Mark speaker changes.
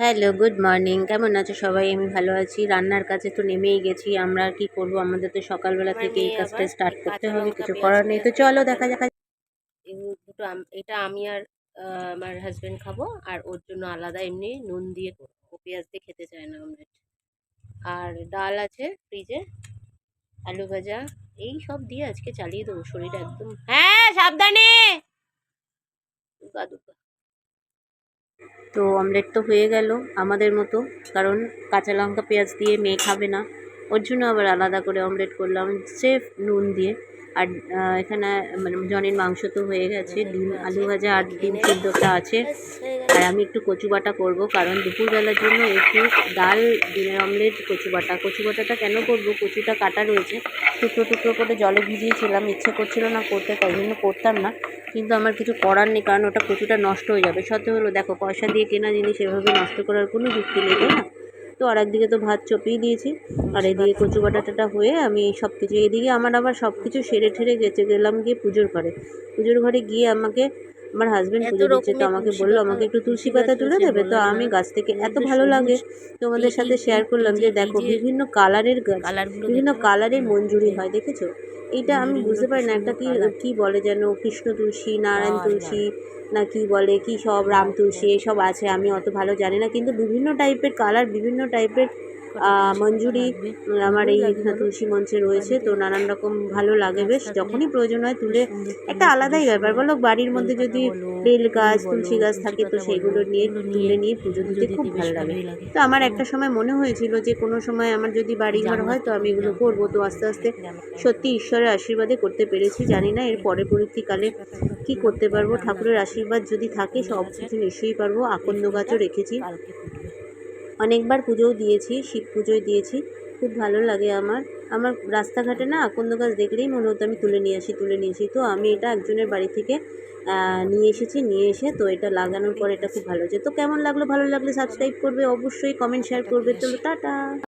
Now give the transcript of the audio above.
Speaker 1: Hello good morning কেমন আছো সবাই? আমি ভালো আছি। রান্নার কাছে তো নেমেই গেছি। আমরা আর কি করব? আমাদের তো সকালবেলা থেকে এই কাজটা স্টার্ট করতে হবে। কিছু করার নেই। তো চলো দেখা যাক।
Speaker 2: দুটো এটা আমি আর আমার হাজব্যান্ড খাব। আর ওর জন্য আলাদা এমনি নুন দিয়ে করব। পেঁয়াজ দিয়ে খেতে চায় না অমলেট আর ডাল আছে ফ্রিজে আলু ভাজা। এই সব দিয়ে আজকে চালিয়ে দেবো। শরীর একদম হ্যাঁ সাবধানে! দুগা দুগা।
Speaker 1: তো অমলেট তো হয়ে গেল আমাদের মতো, কারণ কাঁচা লঙ্কা পেঁয়াজ দিয়ে মেয়ে খাবে না। ওর জন্য আবার আলাদা করে অমলেট করলাম, সেফ নুন দিয়ে। আর এখানে মানে জনের মাংস তো হয়ে গেছে, ডিম, আলু ভাজা আর ডিম সিদ্ধটা আছে। আর আমি একটু কচু বাটা করব, কারণ দুপুরবেলার জন্য একটু ডাল, ডিমের অমলেট, কচু বাটা। কচু বাটাটা কেন করব? কচুটা কাটা রয়েছে, টুকরো টুকরো করে জলে ভিজিয়েছিলাম ইচ্ছে করছিল না করতে তাই জন্য করতাম না, কিন্তু আমার কিছু করার নেই, কারণ ওটা কচুটা নষ্ট হয়ে যাবে। সত্য হলো, দেখো, পয়সা দিয়ে কেনা জিনিস এভাবে নষ্ট করার কোনো যুক্তি নেই না? তো আর একদিকে তো ভাত চপিয়ে দিয়েছি। আর এদিকে কচু বাটাটাটা হয়ে আমি সব কিছু এদিকে আমার আবার সব কিছু সেরে ঠেরে গেছে গেলাম গিয়ে পুজোর ঘরে। পুজোর ঘরে গিয়ে আমাকে আমার
Speaker 2: হাজব্যান্ড
Speaker 1: পুজো দিচ্ছে তো আমাকে বলল আমাকে একটু তুলসী পাতা তুলে দেবে? তো আমি গাছ থেকে এত ভালো লাগে তোমাদের সাথে শেয়ার করলাম যে দেখো বিভিন্ন কালারের গাছ বিভিন্ন কালারের মঞ্জুরি হয় দেখেছ? এইটা আমি বুঝতে পারি না একটা কি কি বলে যেন কৃষ্ণ তুলসী নারায়ণ। তুলসী না কি বলে, কি সব রাম তুলসী এসব আছে, আমি অত ভালো জানি না। কিন্তু বিভিন্ন টাইপের কালার বিভিন্ন টাইপের মঞ্জুরি আমার এই তুলসী মঞ্চে রয়েছে, তো নানান রকম ভালো লাগে বেশ। যখনই প্রয়োজন হয় তুলে, একটা আলাদাই ব্যাপার। বলো, বাড়ির মধ্যে যদি বেল গাছ, তুলসী গাছ থাকে, তো সেইগুলো নিয়ে, তুলে নিয়ে পুজো দিতে খুব ভালো লাগে। তো আমার একটা সময় মনে হয়েছিল যে, কোনো সময় আমার যদি বাড়ি ঘর হয়, তো আমি এগুলো করব। তো আস্তে আস্তে সত্যি ঈশ্বরের আশীর্বাদে করতে পেরেছি। জানি না এর পরে পরবর্তীকালে কি করতে পারব। ঠাকুরের আশীর্বাদ যদি থাকে, সব কিছু নিশ্চয়ই পারব। আকন্দ গাছও রেখেছি। অনেকবার পুজোও দিয়েছি, শিব পুজোয় দিয়েছি। খুব ভালো লাগে আমার। আমার রাস্তাঘাটে না আকন্দ গাছ দেখলেই মনে হতো আমি তুলে নিয়ে আসি, তুলে নিয়ে আসি। তো আমি এটা একজনের বাড়ি থেকে নিয়ে এসেছি, নিয়ে এসে তো এটা লাগানোর পর এটা খুব ভালো হয়েছে। তো কেমন লাগল? ভালো লাগলে সাবস্ক্রাইব করবে, অবশ্যই কমেন্ট শেয়ার করবে। তো টাটা!